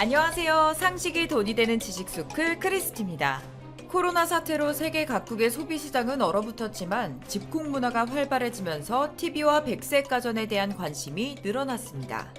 안녕하세요. 상식이 돈이 되는 지식수클 크리스티입니다. 코로나 사태로 세계 각국의 소비 시장은 얼어붙었지만 집콕 문화가 활발해지면서 TV와 백색 가전에 대한 관심이 늘어났습니다.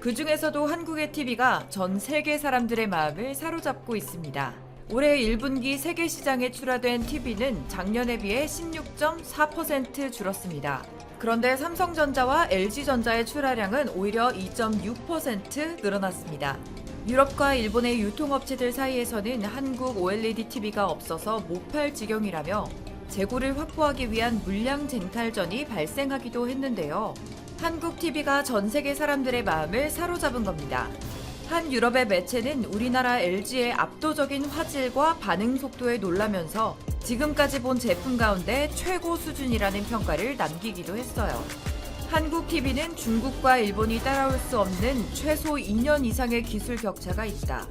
그 중에서도 한국의 TV가 전 세계 사람들의 마음을 사로잡고 있습니다. 올해 1분기 세계 시장에 출하된 TV는 작년에 비해 16.4% 줄었습니다. 그런데 삼성전자와 LG전자의 출하량은 오히려 2.6% 늘어났습니다. 유럽과 일본의 유통업체들 사이에서는 한국 OLED TV가 없어서 못 팔 지경이라며 재고를 확보하기 위한 물량 쟁탈전이 발생하기도 했는데요. 한국 TV가 전 세계 사람들의 마음을 사로잡은 겁니다. 한 유럽의 매체는 우리나라 LG의 압도적인 화질과 반응 속도에 놀라면서 지금까지 본 제품 가운데 최고 수준이라는 평가를 남기기도 했어요. 한국 TV는 중국과 일본이 따라올 수 없는 최소 2년 이상의 기술 격차가 있다.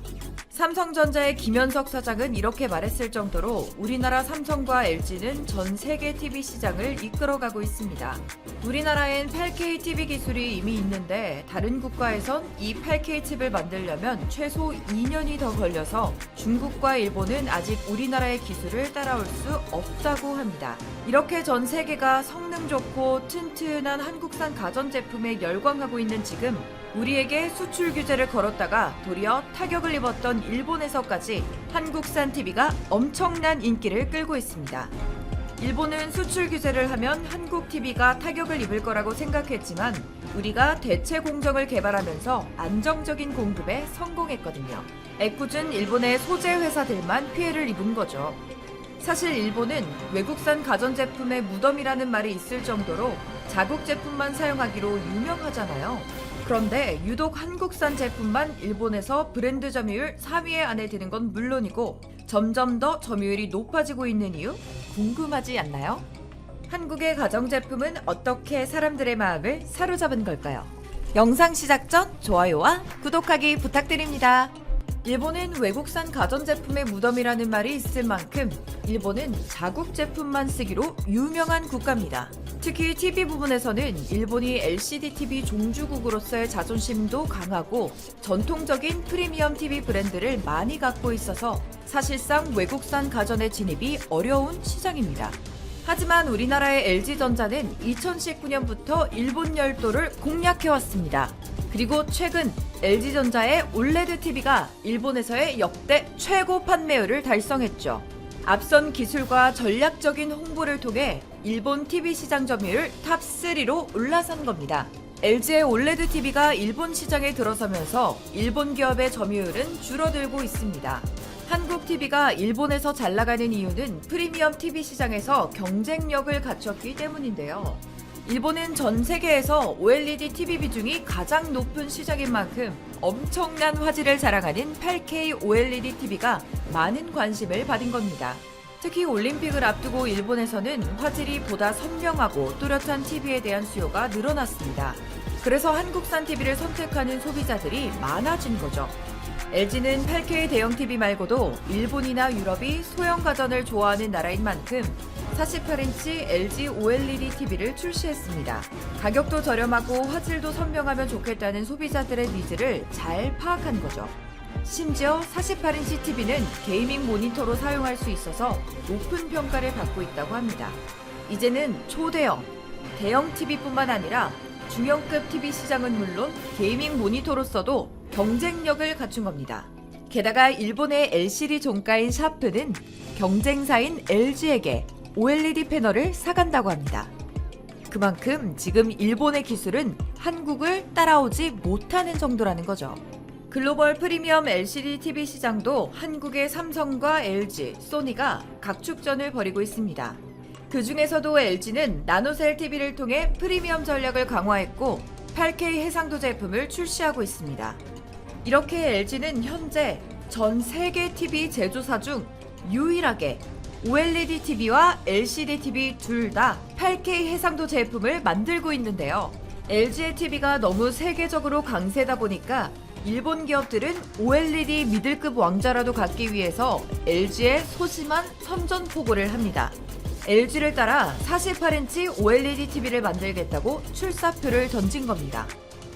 삼성전자의 김현석 사장은 이렇게 말했을 정도로 우리나라 삼성과 LG는 전 세계 TV 시장을 이끌어가고 있습니다. 우리나라엔 8K TV 기술이 이미 있는데 다른 국가에선 이 8K 칩을 만들려면 최소 2년이 더 걸려서 중국과 일본은 아직 우리나라의 기술을 따라올 수 없다고 합니다. 이렇게 전 세계가 성능 좋고 튼튼한 한국산 가전제품에 열광하고 있는 지금 우리에게 수출 규제를 걸었다가 도리어 타격을 입었던 일본에서까지 한국산 TV가 엄청난 인기를 끌고 있습니다. 일본은 수출 규제를 하면 한국 TV가 타격을 입을 거라고 생각했지만 우리가 대체 공정을 개발하면서 안정적인 공급에 성공했거든요. 애꿎은 일본의 소재 회사들만 피해를 입은 거죠. 사실 일본은 외국산 가전제품의 무덤이라는 말이 있을 정도로 자국 제품만 사용하기로 유명하잖아요. 그런데 유독 한국산 제품만 일본에서 브랜드 점유율 3위에 안에 드는 건 물론이고 점점 더 점유율이 높아지고 있는 이유 궁금하지 않나요? 한국의 가정제품은 어떻게 사람들의 마음을 사로잡은 걸까요? 영상 시작 전 좋아요와 구독하기 부탁드립니다. 일본은 외국산 가전제품의 무덤이라는 말이 있을 만큼 일본은 자국 제품만 쓰기로 유명한 국가입니다. 특히 TV 부분에서는 일본이 LCD TV 종주국으로서의 자존심도 강하고 전통적인 프리미엄 TV 브랜드를 많이 갖고 있어서 사실상 외국산 가전의 진입이 어려운 시장입니다. 하지만 우리나라의 LG전자는 2019년부터 일본 열도를 공략해왔습니다. 그리고 최근 LG전자의 올레드 TV가 일본에서의 역대 최고 판매율을 달성했죠. 앞선 기술과 전략적인 홍보를 통해 일본 TV 시장 점유율 탑3로 올라선 겁니다. LG의 올레드 TV가 일본 시장에 들어서면서 일본 기업의 점유율은 줄어들고 있습니다. 한국 TV가 일본에서 잘 나가는 이유는 프리미엄 TV 시장에서 경쟁력을 갖췄기 때문인데요. 일본은 전 세계에서 OLED TV 비중이 가장 높은 시장인 만큼 엄청난 화질을 자랑하는 8K OLED TV가 많은 관심을 받은 겁니다. 특히 올림픽을 앞두고 일본에서는 화질이 보다 선명하고 뚜렷한 TV에 대한 수요가 늘어났습니다. 그래서 한국산 TV를 선택하는 소비자들이 많아진 거죠. LG는 8K 대형 TV 말고도 일본이나 유럽이 소형 가전을 좋아하는 나라인 만큼 48인치 LG OLED TV를 출시했습니다. 가격도 저렴하고 화질도 선명하면 좋겠다는 소비자들의 니즈를 잘 파악한 거죠. 심지어 48인치 TV는 게이밍 모니터로 사용할 수 있어서 높은 평가를 받고 있다고 합니다. 이제는 초대형, 대형 TV뿐만 아니라 중형급 TV 시장은 물론 게이밍 모니터로서도 경쟁력을 갖춘 겁니다. 게다가 일본의 LCD 종가인 샤프는 경쟁사인 LG에게 OLED 패널을 사간다고 합니다. 그만큼 지금 일본의 기술은 한국을 따라오지 못하는 정도라는 거죠. 글로벌 프리미엄 LCD TV 시장도 한국의 삼성과 LG, 소니가 각축전을 벌이고 있습니다. 그 중에서도 LG는 나노셀 TV를 통해 프리미엄 전략을 강화했고 8K 해상도 제품을 출시하고 있습니다. 이렇게 LG는 현재 전 세계 TV 제조사 중 유일하게 OLED TV와 LCD TV 둘 다 8K 해상도 제품을 만들고 있는데요. LG의 TV가 너무 세계적으로 강세다 보니까 일본 기업들은 OLED 미들급 왕자라도 갖기 위해서 LG에 소심한 선전포고를 합니다. LG를 따라 48인치 OLED TV를 만들겠다고 출사표를 던진 겁니다.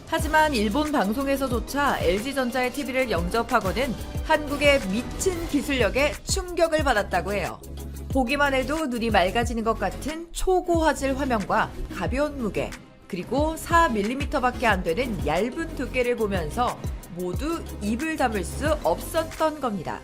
하지만 일본 방송에서조차 LG전자의 TV를 영접하고는 한국의 미친 기술력에 충격을 받았다고 해요. 보기만 해도 눈이 맑아지는 것 같은 초고화질 화면과 가벼운 무게, 그리고 4mm밖에 안 되는 얇은 두께를 보면서 모두 입을 다물 수 없었던 겁니다.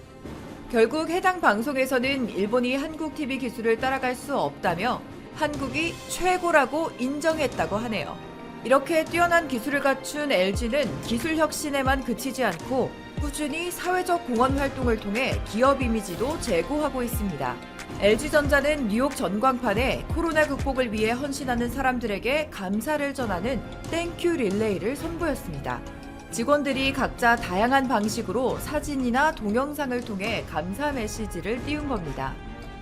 결국 해당 방송에서는 일본이 한국 TV 기술을 따라갈 수 없다며 한국이 최고라고 인정했다고 하네요. 이렇게 뛰어난 기술을 갖춘 LG는 기술 혁신에만 그치지 않고 꾸준히 사회적 공헌 활동을 통해 기업 이미지도 제고하고 있습니다. LG전자는 뉴욕 전광판에 코로나 극복을 위해 헌신하는 사람들에게 감사를 전하는 땡큐 릴레이를 선보였습니다. 직원들이 각자 다양한 방식으로 사진이나 동영상을 통해 감사 메시지를 띄운 겁니다.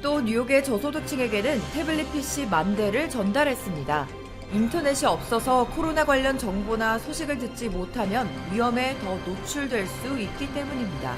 또 뉴욕의 저소득층에게는 태블릿 PC 만 대를 전달했습니다. 인터넷이 없어서 코로나 관련 정보나 소식을 듣지 못하면 위험에 더 노출될 수 있기 때문입니다.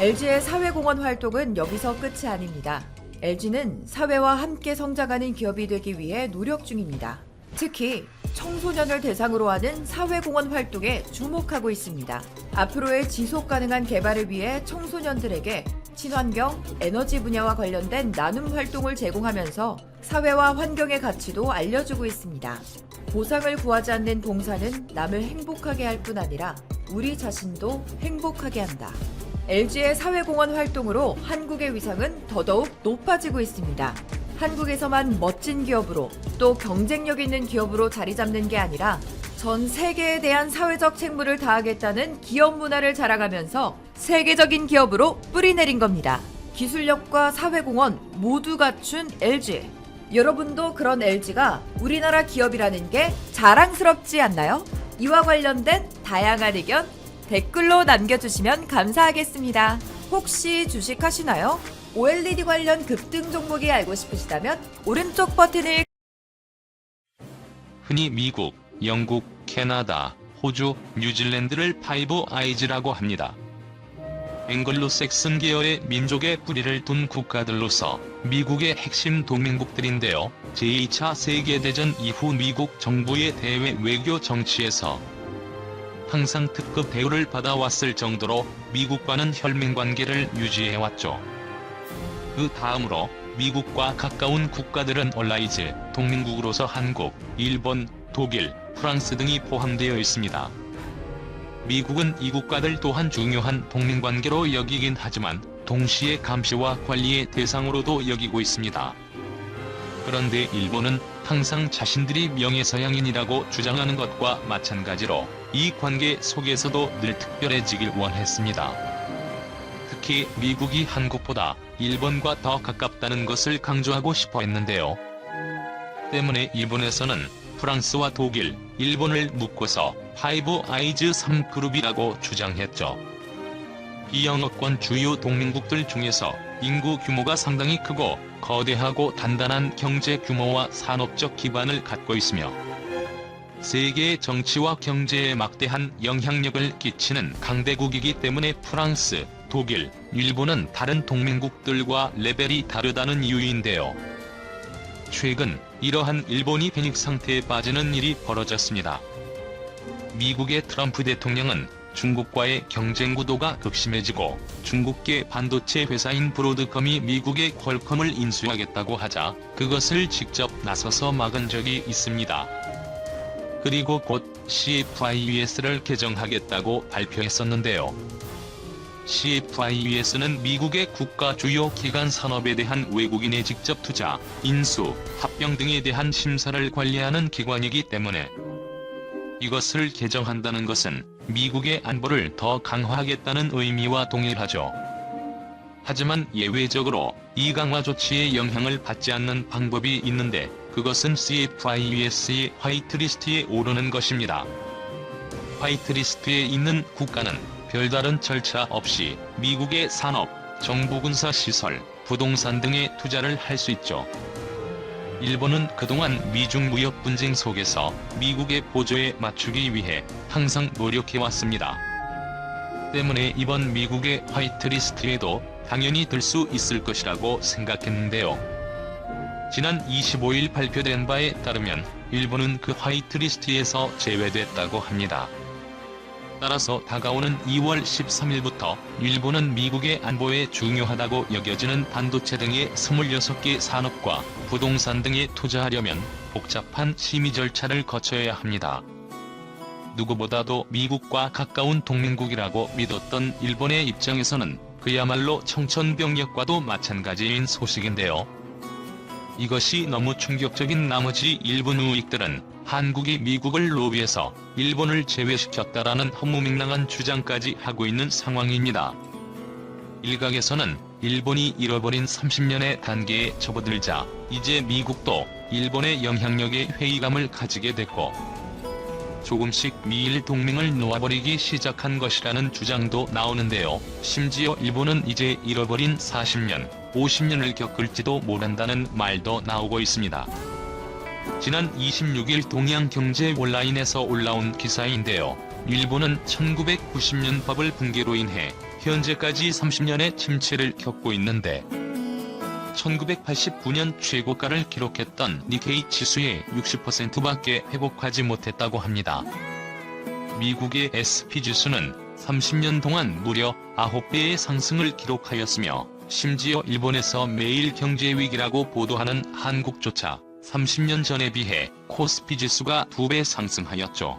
LG의 사회공헌 활동은 여기서 끝이 아닙니다. LG는 사회와 함께 성장하는 기업이 되기 위해 노력 중입니다. 특히 청소년을 대상으로 하는 사회공헌 활동에 주목하고 있습니다. 앞으로의 지속 가능한 개발을 위해 청소년들에게 친환경, 에너지 분야와 관련된 나눔 활동을 제공하면서 사회와 환경의 가치도 알려주고 있습니다. 보상을 구하지 않는 봉사는 남을 행복하게 할 뿐 아니라 우리 자신도 행복하게 한다. LG의 사회공헌 활동으로 한국의 위상은 더더욱 높아지고 있습니다. 한국에서만 멋진 기업으로 또 경쟁력 있는 기업으로 자리 잡는 게 아니라 전 세계에 대한 사회적 책무를 다하겠다는 기업 문화를 자랑하면서 세계적인 기업으로 뿌리내린 겁니다. 기술력과 사회공헌 모두 갖춘 LG. 여러분도 그런 LG가 우리나라 기업이라는 게 자랑스럽지 않나요? 이와 관련된 다양한 의견 댓글로 남겨주시면 감사하겠습니다. 혹시 주식하시나요? OLED 관련 급등 종목이 알고 싶으시다면 오른쪽 버튼을 흔히 미국, 영국, 캐나다, 호주, 뉴질랜드를 파이브 아이즈라고 합니다. 앵글로 섹슨 계열의 민족의 뿌리를 둔 국가들로서 미국의 핵심 동맹국들인데요. 제2차 세계대전 이후 미국 정부의 대외 외교 정치에서 항상 특급 대우를 받아왔을 정도로 미국과는 혈맹관계를 유지해왔죠. 그 다음으로 미국과 가까운 국가들은 얼라이즈, 동맹국으로서 한국, 일본, 독일, 프랑스 등이 포함되어 있습니다. 미국은 이 국가들 또한 중요한 동맹관계로 여기긴 하지만 동시에 감시와 관리의 대상으로도 여기고 있습니다. 그런데 일본은 항상 자신들이 명예서양인이라고 주장하는 것과 마찬가지로 이 관계 속에서도 늘 특별해지길 원했습니다. 특히 미국이 한국보다 일본과 더 가깝다는 것을 강조하고 싶어 했는데요. 때문에 일본에서는 프랑스와 독일, 일본을 묶어서 파이브 아이즈 3그룹이라고 주장했죠. 비영어권 주요 동맹국들 중에서 인구 규모가 상당히 크고 거대하고 단단한 경제 규모와 산업적 기반을 갖고 있으며 세계의 정치와 경제에 막대한 영향력을 끼치는 강대국이기 때문에 프랑스, 독일, 일본은 다른 동맹국들과 레벨이 다르다는 이유인데요. 최근 이러한 일본이 패닉 상태에 빠지는 일이 벌어졌습니다. 미국의 트럼프 대통령은 중국과의 경쟁 구도가 극심해지고 중국계 반도체 회사인 브로드컴이 미국의 퀄컴을 인수하겠다고 하자 그것을 직접 나서서 막은 적이 있습니다. 그리고 곧 CFIUS를 개정하겠다고 발표했었는데요. CFIUS는 미국의 국가 주요 기관 산업에 대한 외국인의 직접 투자, 인수, 합병 등에 대한 심사를 관리하는 기관이기 때문에 이것을 개정한다는 것은 미국의 안보를 더 강화하겠다는 의미와 동일하죠. 하지만 예외적으로 이 강화 조치의 영향을 받지 않는 방법이 있는데 그것은 CFIUS의 화이트리스트에 오르는 것입니다. 화이트리스트에 있는 국가는 별다른 절차 없이 미국의 산업, 정보군사 시설, 부동산 등에 투자를 할 수 있죠. 일본은 그동안 미중 무역 분쟁 속에서 미국의 보조에 맞추기 위해 항상 노력해왔습니다. 때문에 이번 미국의 화이트리스트에도 당연히 들 수 있을 것이라고 생각했는데요. 지난 25일 발표된 바에 따르면 일본은 그 화이트리스트에서 제외됐다고 합니다. 따라서 다가오는 2월 13일부터 일본은 미국의 안보에 중요하다고 여겨지는 반도체 등의 26개 산업과 부동산 등에 투자하려면 복잡한 심의 절차를 거쳐야 합니다. 누구보다도 미국과 가까운 동맹국이라고 믿었던 일본의 입장에서는 그야말로 청천벽력과도 마찬가지인 소식인데요. 이것이 너무 충격적인 나머지 일본 우익들은 한국이 미국을 로비해서 일본을 제외시켰다라는 허무맹랑한 주장까지 하고 있는 상황입니다. 일각에서는 일본이 잃어버린 30년의 단계에 접어들자 이제 미국도 일본의 영향력에 회의감을 가지게 됐고 조금씩 미일 동맹을 놓아버리기 시작한 것이라는 주장도 나오는데요. 심지어 일본은 이제 잃어버린 40년, 50년을 겪을지도 모른다는 말도 나오고 있습니다. 지난 26일 동양경제 온라인에서 올라온 기사인데요. 일본은 1990년 버블 붕괴로 인해 현재까지 30년의 침체를 겪고 있는데 1989년 최고가를 기록했던 니케이 지수의 60%밖에 회복하지 못했다고 합니다. 미국의 SP 지수는 30년 동안 무려 9배의 상승을 기록하였으며 심지어 일본에서 매일 경제위기라고 보도하는 한국조차 30년 전에 비해 코스피 지수가 2배 상승하였죠.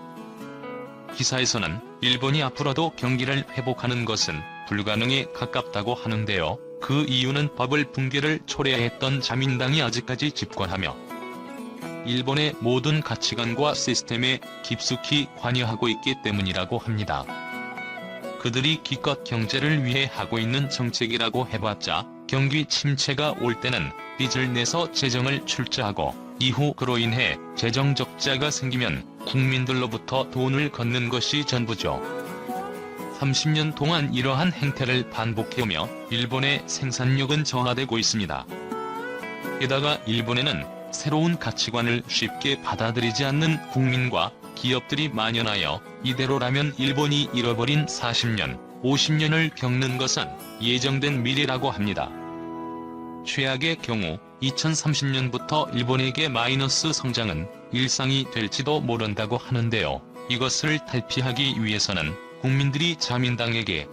기사에서는 일본이 앞으로도 경기를 회복하는 것은 불가능에 가깝다고 하는데요. 그 이유는 버블 붕괴를 초래했던 자민당이 아직까지 집권하며 일본의 모든 가치관과 시스템에 깊숙이 관여하고 있기 때문이라고 합니다. 그들이 기껏 경제를 위해 하고 있는 정책이라고 해봤자 경기 침체가 올 때는 빚을 내서 재정을 출자하고 이후 그로 인해 재정 적자가 생기면 국민들로부터 돈을 걷는 것이 전부죠. 30년 동안 이러한 행태를 반복해오며 일본의 생산력은 저하되고 있습니다. 게다가 일본에는 새로운 가치관을 쉽게 받아들이지 않는 국민과 기업들이 만연하여 이대로라면 일본이 잃어버린 40년, 50년을 겪는 것은 예정된 미래라고 합니다. 최악의 경우 2030년부터 일본에게 마이너스 성장은 일상이 될지도 모른다고 하는데요. 이것을 탈피하기 위해서는 국민들이 자민당에게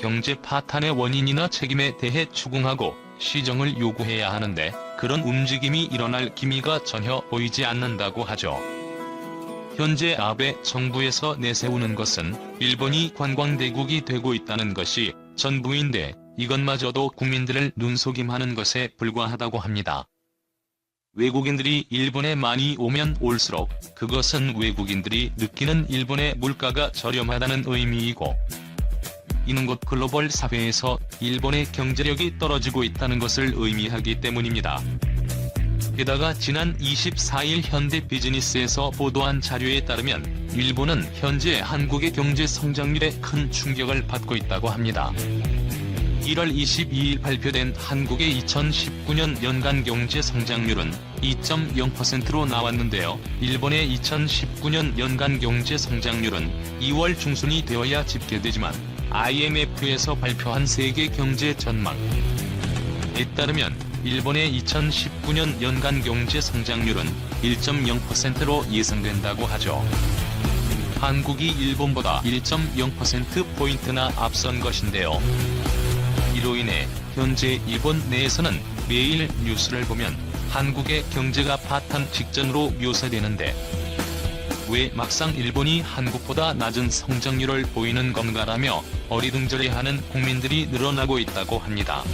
경제 파탄의 원인이나 책임에 대해 추궁하고 시정을 요구해야 하는데 그런 움직임이 일어날 기미가 전혀 보이지 않는다고 하죠. 현재 아베 정부에서 내세우는 것은 일본이 관광대국이 되고 있다는 것이 전부인데 이것마저도 국민들을 눈속임하는 것에 불과하다고 합니다. 외국인들이 일본에 많이 오면 올수록 그것은 외국인들이 느끼는 일본의 물가가 저렴하다는 의미이고 이는 곧 글로벌 사회에서 일본의 경제력이 떨어지고 있다는 것을 의미하기 때문입니다. 게다가 지난 24일 현대 비즈니스에서 보도한 자료에 따르면 일본은 현재 한국의 경제 성장률에 큰 충격을 받고 있다고 합니다. 1월 22일 발표된 한국의 2019년 연간 경제 성장률은 2.0%로 나왔는데요. 일본의 2019년 연간 경제 성장률은 2월 중순이 되어야 집계되지만 IMF에서 발표한 세계 경제 전망에 따르면 일본의 2019년 연간 경제 성장률은 1.0%로 예상된다고 하죠. 한국이 일본보다 1.0%포인트나 앞선 것인데요. 이로 인해 현재 일본 내에서는 매일 뉴스를 보면 한국의 경제가 파탄 직전으로 묘사되는데 왜 막상 일본이 한국보다 낮은 성장률을 보이는 건가라며 어리둥절해하는 국민들이 늘어나고 있다고 합니다.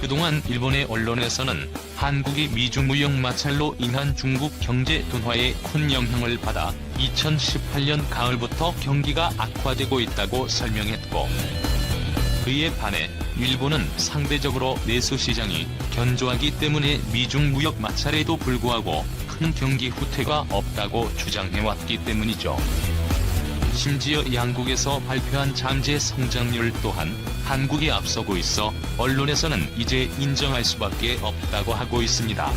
그동안 일본의 언론에서는 한국이 미중 무역 마찰로 인한 중국 경제 둔화에 큰 영향을 받아 2018년 가을부터 경기가 악화되고 있다고 설명했고 그에 반해 일본은 상대적으로 내수 시장이 견조하기 때문에 미중 무역 마찰에도 불구하고 큰 경기 후퇴가 없다고 주장해왔기 때문이죠. 심지어 양국에서 발표한 잠재 성장률 또한 한국이 앞서고 있어 언론에서는 이제 인정할 수밖에 없다고 하고 있습니다.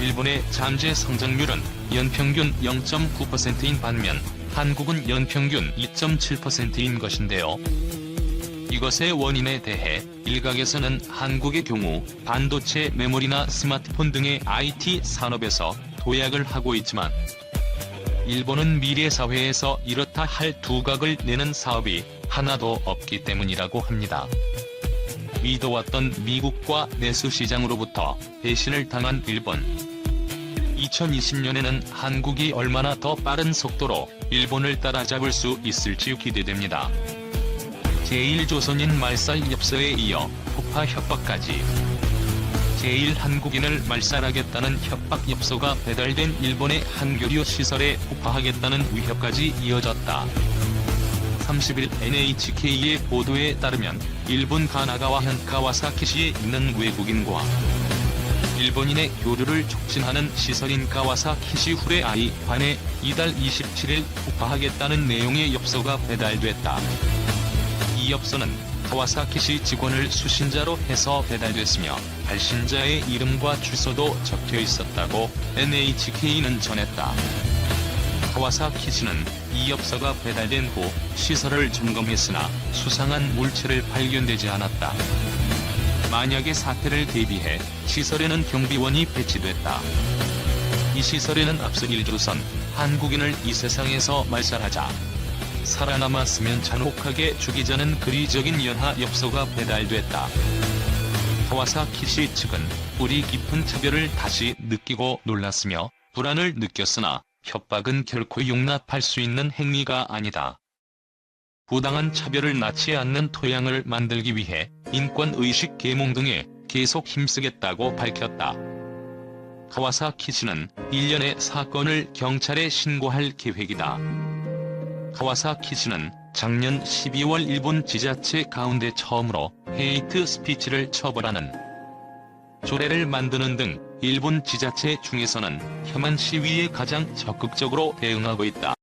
일본의 잠재 성장률은 연평균 0.9%인 반면 한국은 연평균 2.7%인 것인데요. 이것의 원인에 대해 일각에서는 한국의 경우 반도체 메모리나 스마트폰 등의 IT 산업에서 도약을 하고 있지만 일본은 미래 사회에서 이렇다 할 두각을 내는 사업이 하나도 없기 때문이라고 합니다. 믿어왔던 미국과 내수 시장으로부터 배신을 당한 일본. 2020년에는 한국이 얼마나 더 빠른 속도로 일본을 따라잡을 수 있을지 기대됩니다. 제1조선인 말살 엽서에 이어 폭파 협박까지 제1한국인을 말살하겠다는 협박 엽서가 배달된 일본의 한교류 시설에 폭파하겠다는 위협까지 이어졌다. 30일 NHK의 보도에 따르면 일본 가나가와 현 가와사키시에 있는 외국인과 일본인의 교류를 촉진하는 시설인 가와사키시 후레아이 관에 이달 27일 폭파하겠다는 내용의 엽서가 배달됐다. 이 엽서는 가와사키시 직원을 수신자로 해서 배달됐으며 발신자의 이름과 주소도 적혀 있었다고 NHK는 전했다. 가와사키시는 이 엽서가 배달된 후 시설을 점검했으나 수상한 물체를 발견되지 않았다. 만약의 사태를 대비해 시설에는 경비원이 배치됐다. 이 시설에는 앞서 일조선 한국인을 이 세상에서 말살하자 살아남았으면 잔혹하게 죽이자는 그리적인 연하 엽서가 배달됐다. 가와사키시 측은 뿌리 깊은 차별을 다시 느끼고 놀랐으며 불안을 느꼈으나 협박은 결코 용납할 수 있는 행위가 아니다. 부당한 차별을 낳지 않는 토양을 만들기 위해 인권의식 계몽 등에 계속 힘쓰겠다고 밝혔다. 가와사키시는 1년의 사건을 경찰에 신고할 계획이다. 가와사키시는 작년 12월 일본 지자체 가운데 처음으로 헤이트 스피치를 처벌하는 조례를 만드는 등 일본 지자체 중에서는 혐한 시위에 가장 적극적으로 대응하고 있다.